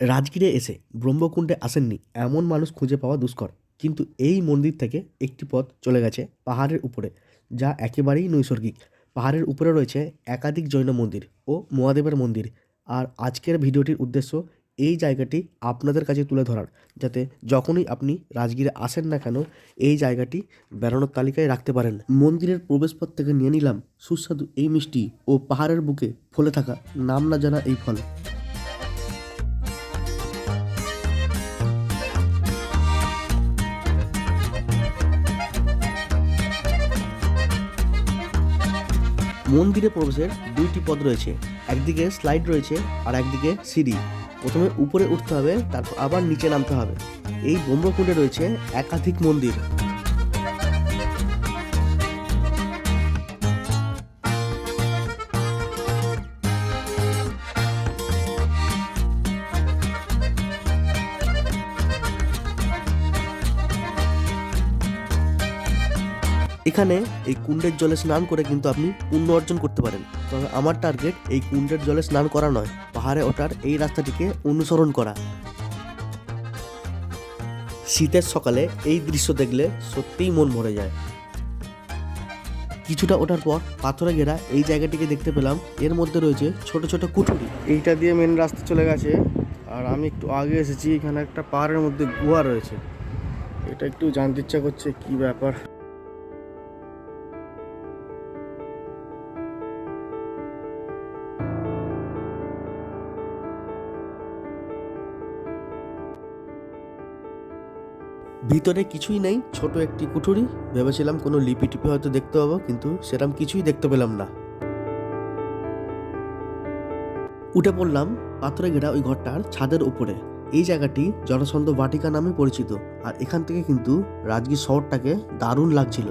রাজগীরে এসে ব্রহ্মকুণ্ডে আসেননি এমন মানুষ খুঁজে পাওয়া দুষ্কর। কিন্তু এই মন্দির থেকে একটি পথ চলে গেছে পাহাড়ের উপরে, যা একেবারেই নৈসর্গিক। পাহাড়ের উপরে রয়েছে একাধিক জৈন মন্দির ও মহাদেবের মন্দির। আর আজকের ভিডিওটির উদ্দেশ্য এই জায়গাটি আপনাদের কাছে তুলে ধরার, যাতে যখনই আপনি রাজগীরে আসেন না কেন, এই জায়গাটি বেড়ানোর তালিকায় রাখতে পারেন। মন্দিরের প্রবেশপথ থেকে নিয়ে নিলাম সুস্বাদু এই মিষ্টি ও পাহাড়ের বুকে ফলে থাকা নাম না জানা এই ফল। মন্দিরে প্রবেশের দুইটি পথ রয়েছে। একদিকে স্লাইড রয়েছে আর একদিকে সিঁড়ি। প্রথমে উপরে উঠতে হবে, তারপর আবার নিচে নামতে হবে। এই ব্রহ্মকুণ্ডে রয়েছে একাধিক মন্দির। এখানে এই কুণ্ডের জলে স্নান করে কিন্তু আপনি পুণ্য অর্জন করতে পারেন। তবে আমার টার্গেট এই কুণ্ডের জলে স্নান করা নয়, পাহাড়ে ওঠার এই রাস্তাটিকে অনুসরণ করা। শীতের সকালে এই দৃশ্য দেখলে সত্যিই মন ভরে যায়। কিছুটা ওঠার পর পাথরে ঘেরা এই জায়গাটিকে দেখতে পেলাম। এর মধ্যে রয়েছে ছোট ছোট কুঠুরি। এইটা দিয়ে মেন রাস্তা চলে গেছে। আর আমি একটু আগে এসেছি, এখানে একটা পাহাড়ের মধ্যে গুহা রয়েছে। এটা একটু জানতে ইচ্ছা করছে কি ব্যাপার। ভিতরে কিছুই নেই, ছোট একটি কুঠুরি। ভেবেছিলাম কোনো লিপি টিপি হয়তো দেখতে পাবো, কিন্তু সেরকম কিছুই দেখতে পেলাম না। উঠে পড়লাম পাথরে ঘেরা ওই ঘরটার ছাদের উপরে। এই জায়গাটি জনসন্ধ বাটিকা নামে পরিচিত, আর এখান থেকে কিন্তু রাজগীর শহরটাকে দারুণ লাগছিল।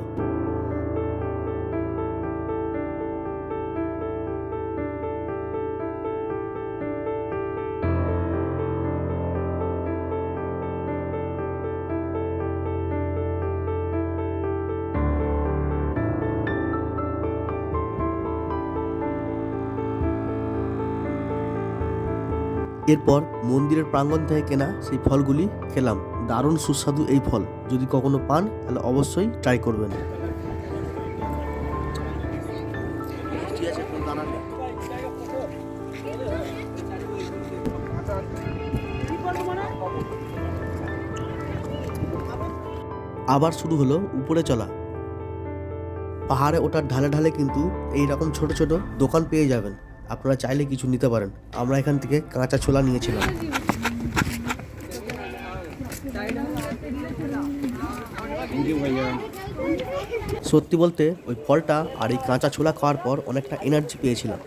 এরপর মন্দিরের প্রাঙ্গণ থেকে কেনা সেই ফলগুলি খেলাম। দারুণ সুস্বাদু এই ফল। যদি কখনো পান, তাহলে অবশ্যই ট্রাই করবেন। আবার শুরু হলো উপরে চলা। পাহাড়ে ওঠার ঢালে ঢালে কিন্তু এই রকম ছোট ছোট দোকান পেয়ে যাবেন। আপনারা চাইলে কিছু নিতে পারেন। আমরা এখান থেকে কাঁচা ছোলা নিয়েছিলাম। সত্যি বলতে, ওই ফলটা আর এই কাঁচা ছোলা খাওয়ার পর অনেকটা এনার্জি পেয়েছিলাম।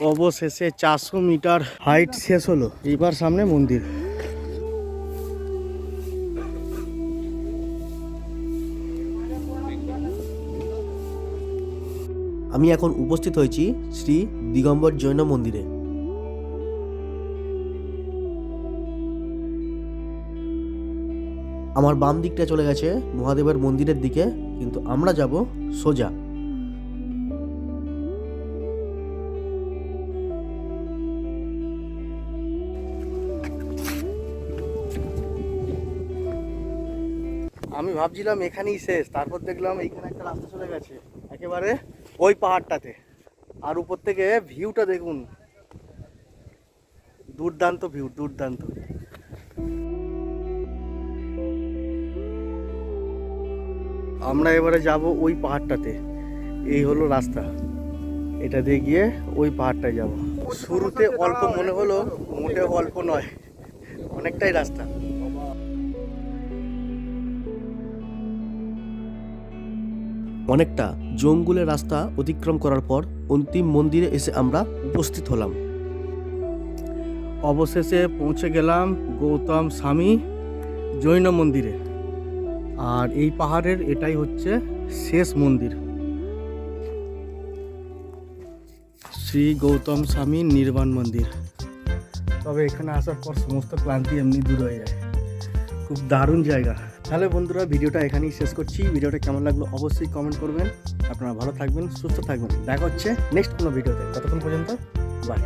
অবশেষে চারশো মিটার হাইট শেষ হলো। এবার সামনে মন্দির। আমি এখন উপস্থিত হয়েছি শ্রী দিগম্বর জৈন মন্দিরে। আমার বাম দিকটা চলে গেছে মহাদেবের মন্দিরের দিকে, কিন্তু আমরা যাব সোজা। আমি ভাবছিলাম এখানেই শেষ, তারপর দেখলাম এইখানে একটা রাস্তা চলে গেছে, একেবারে ওই পাহাড়টাতে। আর উপর থেকে ভিউটা দেখুন, দুর্দান্ত ভিউ, দুর্দান্ত। আমরা এবারে যাব ওই পাহাড়টাতে, এই হলো রাস্তা। এটা দিয়ে গিয়ে ওই পাহাড়টায় যাব। শুরুতে অল্প মনে হলো, মোটেও অল্প নয়, অনেকটাই রাস্তা। অনেকটা জঙ্গলের রাস্তা অতিক্রম করার পর অন্তিম মন্দিরে এসে আমরা উপস্থিত হলাম। অবশেষে পৌঁছে গেলাম গৌতম স্বামী জৈন মন্দিরে। আর এই পাহাড়ের এটাই হচ্ছে শেষ মন্দির। শ্রী গৌতম স্বামী নির্বাণ মন্দির। তবে এখানে আসার পর সমস্ত ক্লান্তি এমনি দূর হয়ে যায়। খুব দারুণ জায়গা। তাহলে বন্ধুরা ভিডিওটা এখানেই শেষ করছি। ভিডিওটা কেমন লাগল অবশ্যই কমেন্ট করবেন। আপনারা ভালো থাকবেন, সুস্থ থাকবেন। দেখা হচ্ছে নেক্সট কোনো ভিডিওতে। ততক্ষণ পর্যন্ত বাই